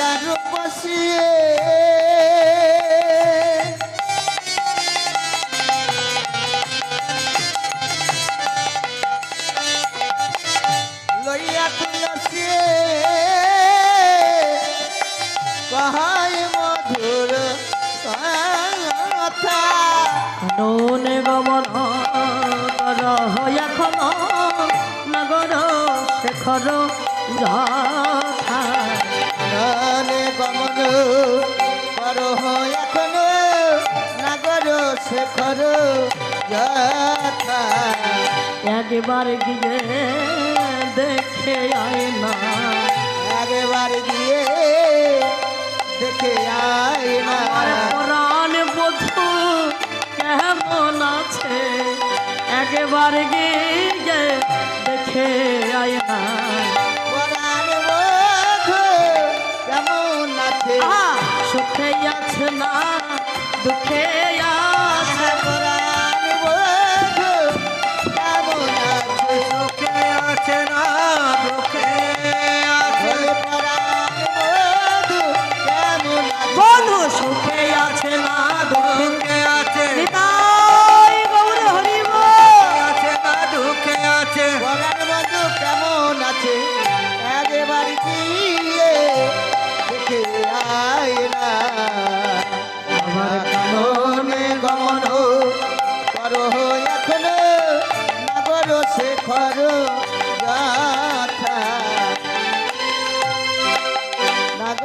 কারও বসিয়ে লইয়া তুলসিয়ে কহায় মধুর কথা। নন গমন রহ এখন নগর শেখর যা শেখর যথা। একবার গিয়ে দেখে আয় না। একবার গিয়ে দেখে আয় না। প্রাণ বধু কেমন আছে? একবার গিয়ে দেখে আয় না। সুখে আছে না দুঃখে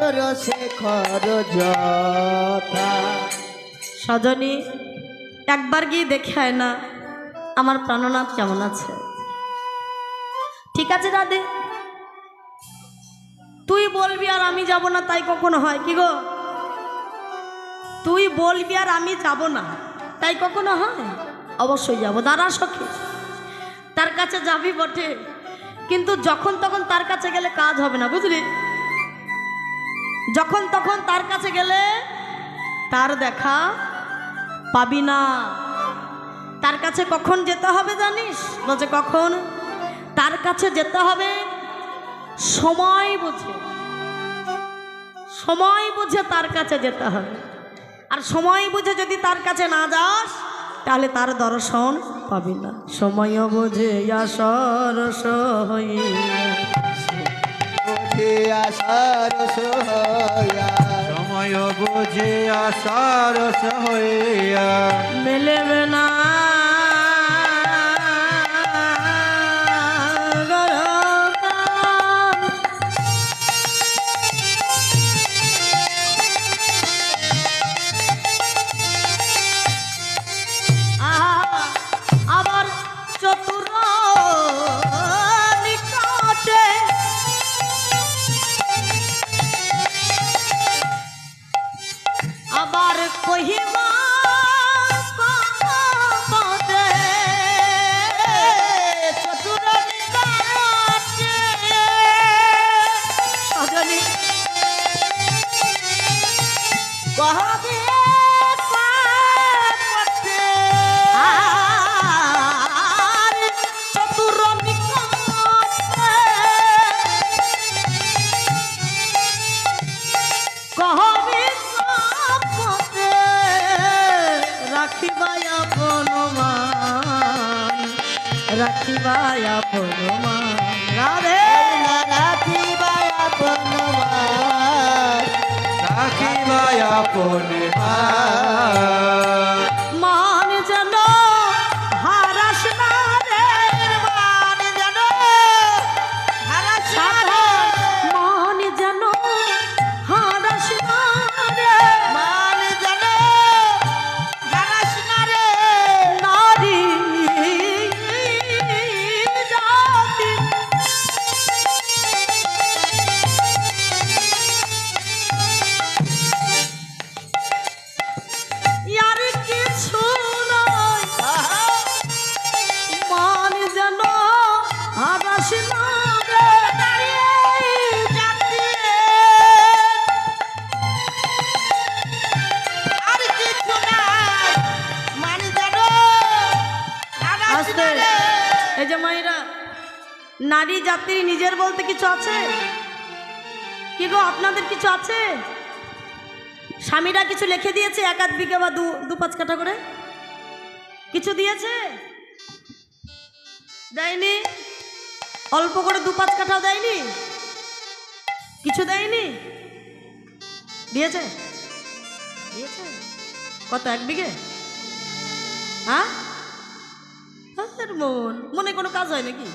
শেখর শেখর যথা। সজনী, একবার গিয়ে দেখে আয় না আমার প্রাণনাথ কেমন আছে। ঠিক আছে দাদি তুই বলবি আর আমি যাব না, তাই কখনো হয় কি গো? তুই বলবি আর আমি যাব না। তাই কখনো হয়? অবশ্যই যাব। দাঁড়া সখী। তার কাছে যাবি বটে। কিন্তু যখন তখন তার কাছে গেলে কাজ হবে না, বুঝলি? যখন তখন তার কাছে গেলে তার দেখা পাবি না। তার কাছে কখন যেতে হবে জানিস? বলছে কখন? তার কাছে যেতে হবে সময় বুঝে। সময় বুঝে তার কাছে যেতে হবে। আর সময় বুঝে যদি তার কাছে না যাস তাহলে তার দর্শন পাবি না। সময় বুঝে আসার সোয়া সময় বুঝে আসর হইয়া মেলেবে না আপন মান রাধে রাখিবায় আপন মান রাখিবাই আপনে মান এই যে মাইরা নারী জাতির নিজের বলতে কিছু আছে? কি গো, আপনাদের কিছু আছে? স্বামীরা কিছু লিখে দিয়েছে এক আধ বিঘা বা দু দু পাঁচ কাঠা করে? কিছু দিয়েছে? দেয়নি? অল্প করে দু পাঁচ কাঠাও দেয়নি? কিছু দেয়নি? দিয়েছে? দিয়েছে? কত, এক বিঘে? হ্যাঁ? মন মনে কোনো কাজ হয় নাকি?